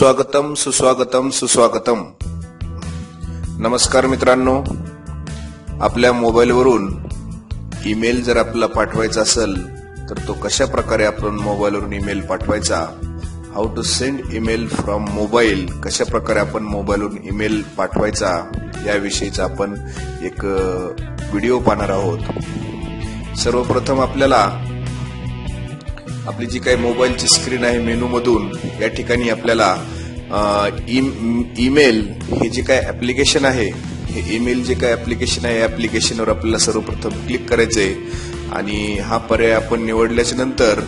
सुस्वागतम सुस्वागतम सुस्वागतम. नमस्कार मित्रांनो. आपल्या मोबाईलवरून ईमेल जर आपल्याला पाठवायचा असेल तर तो कशा प्रकारे आपण मोबाईलवरून ईमेल पाठवायचा? How to send email from mobile कशा प्रकारे आपण मोबाईलवरून ईमेल पाठवायचा? याविषयीचा आपण एक व्हिडिओ पाहणार आहोत. सर्वप्रथम आपल्याला आपली जी काही मोबाईलची स्क्रीन आहे मेनूमधून या ठिकाणी आपल्याला ईमेल हे जे काय ऍप्लिकेशन आहे हे ईमेल जे काय ऍप्लिकेशन आहे या ऍप्लिकेशनवर आपल्याला सर्वप्रथम क्लिक करायचंय. आणि हा पर्याय आपण निवडल्याच्या नंतर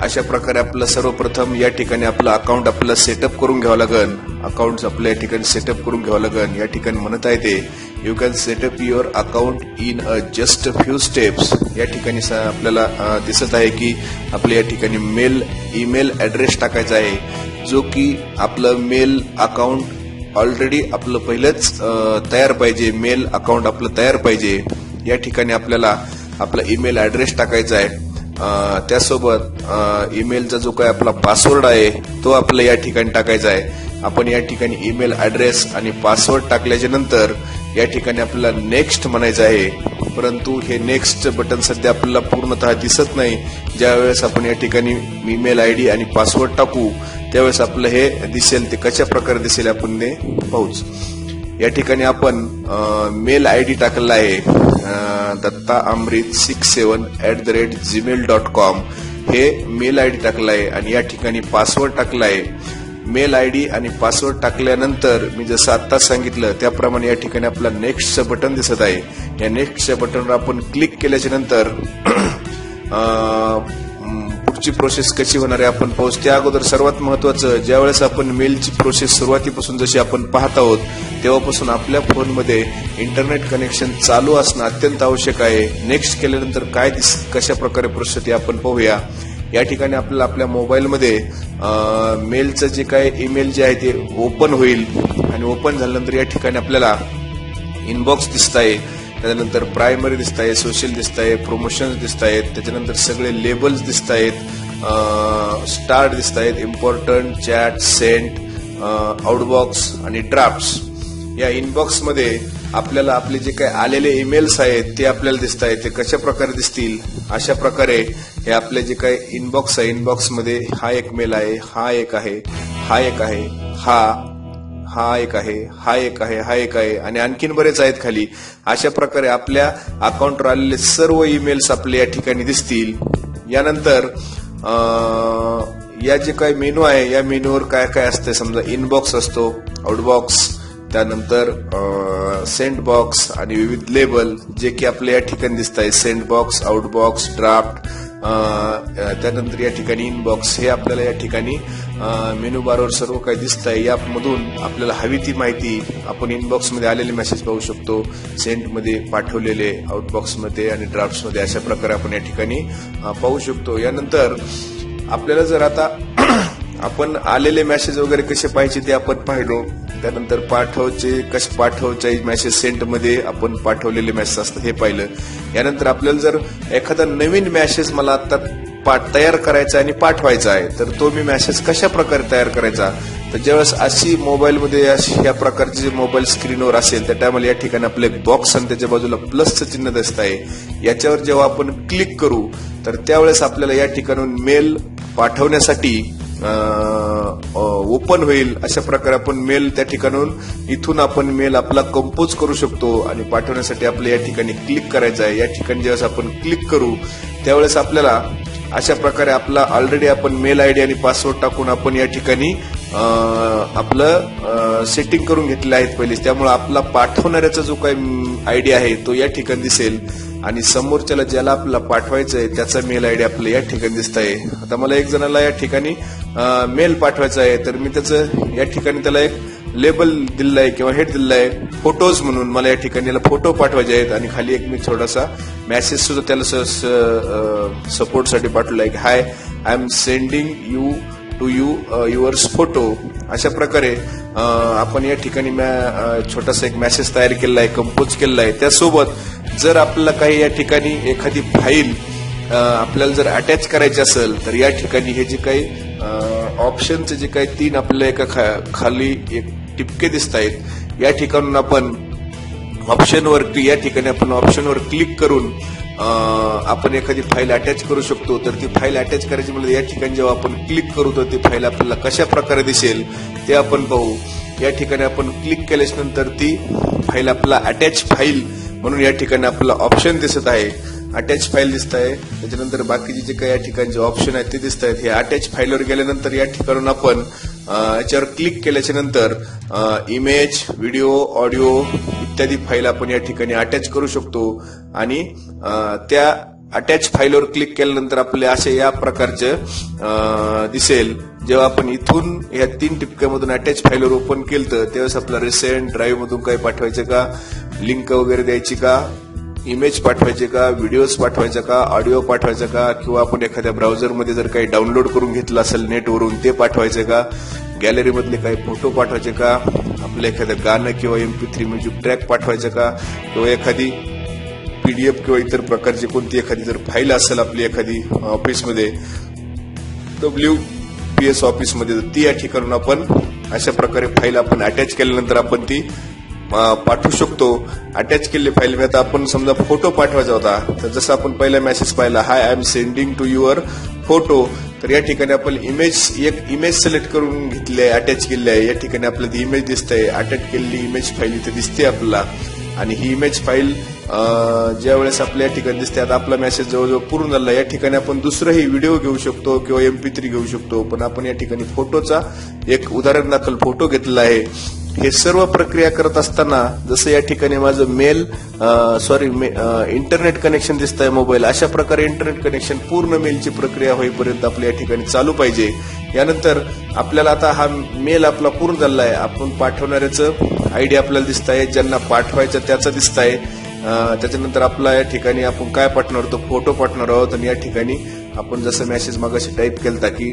अशा प्रकारे आपलं सर्वप्रथम या ठिकाणी आपलं अकाउंट आपल्याला सेटअप करून घ्यावं लागेल अकाउंट आपल्या या ठिकाणी सेटअप करून घ्यावं लागेल या ठिकाणी म्हणत आहे ते you can set up your account in a just few steps या ठिकाणी स- आपल्याला दिसत आहे की आपल्या या ठिकाणी मेल ईमेल ऍड्रेस टाकायचा आहे जो की आपलं मेल अकाउंट ऑलरेडी आपलं पहिलंच तयार पाहिजे. मेल अकाउंट आपलं तयार पाहिजे. या ठिकाणी आपल्याला आपला ईमेल ऍड्रेस टाकायचा आहे. त्यासोबत ईमेलचा जो काय आपला पासवर्ड आहे तो आपला या ठिकाणी टाकायचा आहे. आपण या ठिकाणी ईमेल ऍड्रेस आणि पासवर्ड टाकल्याच्या नंतर या ठिकाणी आपल्याला नेक्स्ट म्हणायचं आहे. परंतु हे नेक्स्ट बटन सध्या आपल्याला पूर्णतः दिसत नाही. ज्या वेळेस आपण या ठिकाणी ईमेल आय डी आणि पासवर्ड टाकू त्यावेळेस आपलं हे दिसेल ते कशा प्रकारे दिसेल आपण ते पाहूच. या ठिकाणी आपण मेल आय डी टाकलेला आहे. Datta Amrut six seven at the rate Gmail dot com हे मेल आय डी टाकलं आहे आणि या ठिकाणी पासवर्ड टाकला आहे. मेल आय डी आणि पासवर्ड टाकल्यानंतर मी जसं आत्ताच सांगितलं त्याप्रमाणे या ठिकाणी आपला नेक्स्टचं बटन दिसत आहे. या नेक्स्टच्या बटनवर आपण क्लिक केल्याच्यानंतर पुढची प्रोसेस कशी होणार आहे आपण पाहू. त्या अगोदर सर्वात महत्वाचं ज्यावेळेस आपण मेलची प्रोसेस सुरुवातीपासून जशी आपण पाहत आहोत तेव्हापासून आपल्या फोनमध्ये इंटरनेट कनेक्शन चालू असणं अत्यंत आवश्यक आहे. नेक्स्ट केल्यानंतर काय दिस कशा प्रकारे प्रोसेस ते आपण पाहूया. या ठिकाणी आपल्याला आपल्या मोबाईलमध्ये मेलचं जे काय ईमेल जे आहे ते ओपन होईल. आणि ओपन झाल्यानंतर या ठिकाणी आपल्याला इनबॉक्स दिसत आहे त्याच्यानंतर प्रायमरी दिसत आहे सोशल दिसत आहे प्रमोशन्स दिसत आहेत त्याच्यानंतर सगळे लेबल्स दिसत आहेत स्टार्ट दिसत आहेत इम्पॉर्टंट चॅट सेंट आउटबॉक्स आणि ड्राफ्ट्स या इनबॉक्समध्ये आपल्याला आपले जे काही आलेले ईमेल्स आहेत ते आपल्याला दिसत आहेत ते कशा प्रकारे दिसतील अशा प्रकारे हे आपले जे काही इनबॉक्स आहे इनबॉक्समध्ये हा एक मेल आहे हा एक आहे हा एक आहे हा हा एक आहे हा एक आहे हा एक आहे आणि आणखीन बरेच आहेत खाली. अशा प्रकारे आपल्या अकाउंटवर आलेले सर्व ईमेल्स आपले या ठिकाणी दिसतील. यानंतर या जे काही मेनू आहे या मेनूवर काय काय असते समजा इनबॉक्स असतो आउटबॉक्स त्यानंतर सेंट बॉक्स आणि विविध लेबल जे की आपल्या या ठिकाणी दिसत आहे. सेंट बॉक्स आउटबॉक्स ड्राफ्ट त्यानंतर या ठिकाणी इनबॉक्स हे आपल्याला या ठिकाणी मेनू बारवर सर्व काही दिसत आहे. यामधून आपल्याला हवी ती माहिती आपण इनबॉक्समध्ये आलेले मेसेज पाहू शकतो. सेंटमध्ये पाठवलेले आउटबॉक्समध्ये आणि ड्राफ्ट्समध्ये अशा प्रकारे आपण या ठिकाणी पाहू शकतो. यानंतर आपल्याला जर आता आपण आलेले मेसेज वगैरे कसे पाहिजे ते आपण पाहिलो. त्यानंतर पाठवचे कश पाठवचे मेसेज सेंटमध्ये आपण पाठवलेले मेसेज असतात हे पाहिलं. यानंतर आपल्याला जर एखादा नवीन मेसेज मला आता पाठ तयार करायचा आणि पाठवायचा आहे तर तो मी मेसेज कशा प्रकारे तयार करायचा? तर ज्यावेळेस अशी मोबाईलमध्ये अशी ह्या प्रकारची जे मोबाईल स्क्रीनवर असेल त्या टायमाला या ठिकाणी आपलं एक बॉक्स आणि त्याच्या बाजूला प्लसचं चिन्ह दिसत आहे. याच्यावर जेव्हा आपण क्लिक करू तर त्यावेळेस आपल्याला या ठिकाणून मेल पाठवण्यासाठी ओपन होईल अशा प्रकारे आपण मेल त्या ठिकाणाहून इथून आपण मेल आपला कंपोज करू शकतो आणि पाठवण्यासाठी आपल्या या ठिकाणी क्लिक करायचं आहे. या ठिकाणी ज्यावेळेस आपण क्लिक करू त्यावेळेस आपल्याला अशा प्रकारे आपला ऑलरेडी आपण मेल आय डी आणि पासवर्ड टाकून आपण या ठिकाणी आपलं सेटिंग करून घेतलेलं आहेत पहिलेच. त्यामुळे आपला पाठवणाऱ्याचा जो काही आय डी आहे तो या ठिकाणी दिसेल. आणि समोरच्याला ज्याला आपल्याला पाठवायचं आहे त्याचा मेल आय डी आपल्याला या ठिकाणी दिसत आहे आता मला एक जणाला या ठिकाणी मेल पाठवायचा आहे. तर मी त्याचं या ठिकाणी त्याला एक लेबल दिलेलं आहे किंवा हेड दिलेलं आहे फोटोज म्हणून मला या ठिकाणी फोटो पाठवायचे आहेत. आणि खाली एक मी थोडासा मेसेज सुद्धा त्याला सपोर्टसाठी पाठवला आहे की hi I'm sending you to you yours photo अशा प्रकारे आपण या ठिकाणी मॅ- छोटासा एक मेसेज तयार केलेला आहे कंपोज केलेला आहे. त्यासोबत जर आपल्याला काही या ठिकाणी एखादी फाईल आपल्याला जर अटॅच करायची असेल तर या ठिकाणी हे जे काही ऑप्शनचे जे काही तीन आपल्याला एका खा- खाली एक टिपके दिसत आहेत या ठिकाणून आपण ऑप्शनवर या ठिकाणी आपण ऑप्शनवर क्लिक करून आपण एखादी फाईल अटॅच करू शकतो तर ती फाईल अटॅच करायची म्हणजे या ठिकाणी जेव्हा आपण क्लिक करू तर ती फाईल आपल्याला कशा प्रकारे दिसेल ते आपण पाहू. या ठिकाणी आपण क्लिक केल्याच्यानंतर ती फाईल आपला अटॅच फाईल म्हणून या ठिकाणी आपल्याला ऑप्शन दिसत आहे. अटॅच फाईल दिसत आहे त्याच्यानंतर बाकीचे जे काही या ठिकाणचे जे ऑप्शन आहेत ते दिसत आहेत हे अटॅच फाईलवर गेल्यानंतर या ठिकाणून आपण याच्यावर क्लिक केल्याच्यानंतर इमेज व्हिडिओ ऑडिओ इत्यादी फाईल आपण या ठिकाणी अटॅच करू शकतो. आणि त्या अटॅच फाईलवर क्लिक केल्यानंतर आपले असे या प्रकारचे दिसेल. जेव्हा आपण इथून या तीन टिपक्यामधून अटॅच फाईलवर ओपन केलं तर त्यावेळेस आपला रिसेंट ड्राईव्ह मधून काही पाठवायचं का? लिंक वगैरे द्यायची का? इमेज पाठवायचे का व्हिडिओज पाठवायचा का ऑडिओ पाठवायचा का किंवा आपण एखाद्या ब्राउझरमध्ये जर काही डाउनलोड करून घेतलं असेल नेटवरून ते पाठवायचे का? गॅलरीमधले काही फोटो पाठवायचे का? आपलं एखादं गाणं किंवा M P three music track पाठवायचं का? किंवा एखादी पी डी एफ किंवा इतर प्रकारची कोणती एखादी जर फाईल असेल आपली एखादी ऑफिसमध्ये डब्ल्यू पी एस ऑफिसमध्ये ती या ठिकाणून आपण अशा प्रकारे फाईल आपण अटॅच केल्यानंतर आपण ती पाठवू शकतो. अटॅच केलेली फाईल मी आता आपण समजा फोटो पाठवायचा होता तर जसं आपण पहिला मेसेज पाहिला hi I'm sending to your photo तर या ठिकाणी आपण इमेज एक इमेज सिलेक्ट करून घेतली आहे अटॅच केली आहे. या ठिकाणी आपल्याला ती इमेज दिसते अटॅच केलेली इमेज फाईल इथे दिसते आपल्याला. आणि ही इमेज फाईल ज्या वेळेस आपल्या या ठिकाणी दिसते आता आपला मेसेज जवळजवळ पूर्ण झाला. या ठिकाणी आपण दुसरंही व्हिडिओ घेऊ शकतो किंवा एमपी थ्री घेऊ शकतो. पण आपण या ठिकाणी फोटोचा एक उदाहरण दाखल फोटो घेतलेला आहे. हे सर्व प्रक्रिया करत असताना जसं या ठिकाणी माझं मेल सॉरी इंटरनेट कनेक्शन दिसत आहे मोबाईल अशा प्रकारे इंटरनेट कनेक्शन पूर्ण मेलची प्रक्रिया होईपर्यंत आपल्या या ठिकाणी चालू पाहिजे. यानंतर आपल्याला आता हा मेल आपला पूर्ण झाला आहे आपण पाठवणाऱ्याचं आयडी आपल्याला दिसत आहे ज्यांना पाठवायचं त्याचं दिसत आहे त्याच्यानंतर आपला या ठिकाणी आपण काय पाठवणार तो फोटो पाठवणार आहोत. आणि या ठिकाणी आपण जसं मेसेज मागाशी टाईप केलता की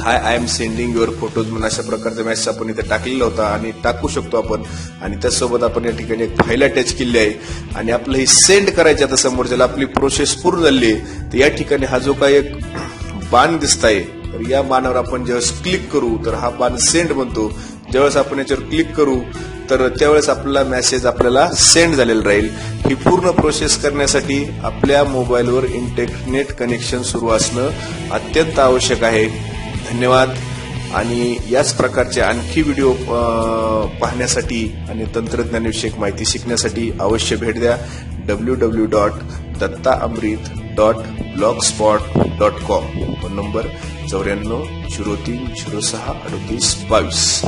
hi I'm sending your photos म्हणून अशा प्रकारचा मेसेज आपण इथे टाकलेला होता आणि टाकू शकतो आपण. आणि त्यासोबत आपण या ठिकाणी एक फाईल अटॅच केली आहे. आणि आपलं हे सेंड करायची आता समोरच्याला. आपली प्रोसेस पूर्ण झाली आहे. तर या ठिकाणी हा जो काही एक बाण दिसत आहे तर या बाणावर आपण ज्यावेळेस क्लिक करू तर हा बाण सेंड बनतो. ज्यावेळेस आपण याच्यावर क्लिक करू तर त्यावेळेस आपला मेसेज आपल्याला सेंड झालेला राहील. ही पूर्ण प्रोसेस करण्यासाठी आपल्या मोबाईलवर इंटरनेट कनेक्शन सुरू असणं अत्यंत आवश्यक आहे. धन्यवाद. आणि याच प्रकारचे आणखी व्हिडिओ पाहण्यासाठी आणि तंत्रज्ञानविषयक माहिती शिकण्यासाठी अवश्य भेट द्या. W W dot Datta Amrut dot blog spot dot com phone number चौऱ्याण्णव झिरो तीन झिरो सहा अडतीस बावीस.